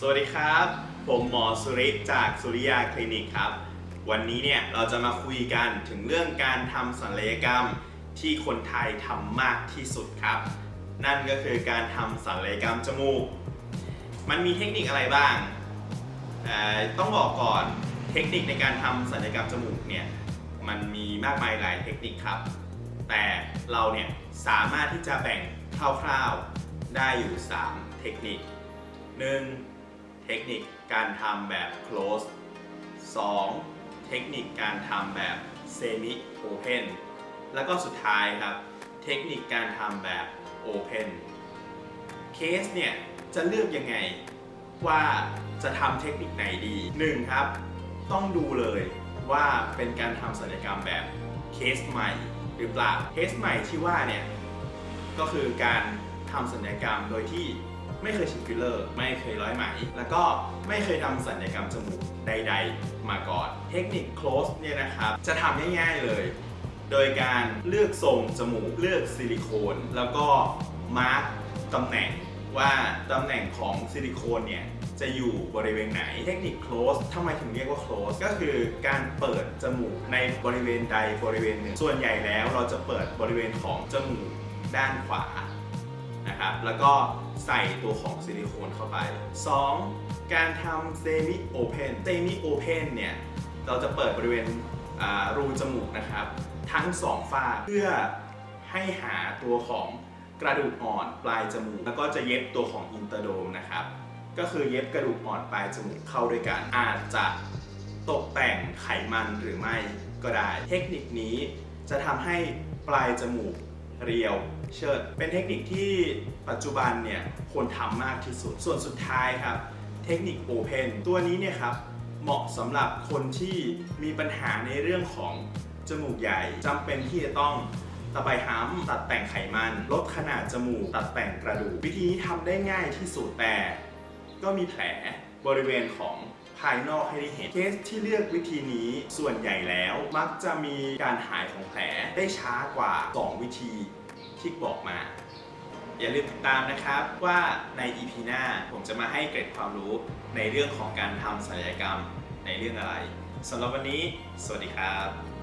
สวัสดีครับ ผมหมอสุริจากสุริยาคลินิกครับ วันนี้เนี่ยเราจะมาคุยกันถึงเรื่องการทำศัลยกรรมที่คนไทยทำมากที่สุดครับ นั่นก็คือการทำศัลยกรรมจมูก มันมีเทคนิคอะไรบ้าง ต้องบอกก่อนเทคนิคในการทำศัลยกรรมจมูกเนี่ยมันมีมากมายหลายเทคนิคครับ แต่เราเนี่ยสามารถที่จะแบ่งคร่าวๆได้อยู่ 3 เทคนิค 1. เทคนิคการทำแบบ close 2. เทคนิคการทำแบบ semi open แล้วก็สุดท้ายครับ เทคนิคการทำแบบ open เคสเนี่ยจะเลือกยังไงว่าจะทำเทคนิคไหนดี 1. ครับ ต้องดูเลยว่าเป็นการทำศัลยกรรมแบบเคสใหม่หรือเปล่าเคสใหม่ที่ว่าเนี่ยก็คือการทำศัลยกรรมโดยที่ ไม่เคยฉีดฟิลเลอร์ ไม่เคยร้อยไหม แล้วก็ไม่เคยทำศัลยกรรมจมูกใด ๆ มาก่อน เทคนิค close เนี่ยนะครับ จะทำง่ายๆเลย โดยการเลือกทรงจมูก เลือกซิลิโคน แล้วก็มาร์กตำแหน่งว่าตำแหน่งของซิลิโคนเนี่ยจะอยู่บริเวณไหนเทคนิค close ทำไมถึงเรียกว่า close ก็คือการเปิดจมูกในบริเวณใดบริเวณหนึ่ง ส่วนใหญ่แล้วเราจะเปิดบริเวณของจมูกด้านขวา นะครับ แล้วก็ใส่ตัวของซิลิโคนเข้าไป 2. การทำเซมิโอเพนเซมิโอเพนเนี่ย เราจะเปิดบริเวณรูจมูกนะครับ ทั้งสองฝ้าเพื่อให้หาตัวของกระดูกอ่อนปลายจมูก แล้วก็จะเย็บตัวของอินเตอร์โดมนะครับ ก็คือเย็บกระดูกอ่อนปลายจมูกเข้าด้วยกัน อาจจะตกแต่งไขมันหรือไม่ก็ได้ เทคนิคนี้จะทำให้ปลายจมูก เรียว เชิด เป็นเทคนิคที่ปัจจุบันเนี่ยคนทำมากที่สุด ส่วนสุดท้ายครับ เทคนิคโอเพนตัวนี้เนี่ยครับเหมาะสำหรับคนที่มีปัญหาในเรื่องของจมูกใหญ่จำเป็นที่จะต้องตะไบห้ำตัดแต่งไขมัน ลดขนาดจมูก ตัดแต่งกระดูก วิธีนี้ทำได้ง่ายที่สุดแต่ ก็มีแผลบริเวณของ ภายนอกให้ได้เห็น เคสที่เลือกวิธีนี้ส่วนใหญ่แล้วมักจะมีการหายของแผลได้ช้ากว่า 2 วิธีที่บอกมา อย่าลืมติดตามนะครับว่าใน EP หน้าผมจะมาให้เกร็ดความรู้ในเรื่องของการทำศัลยกรรมในเรื่องอะไรสำหรับวันนี้ สวัสดีครับ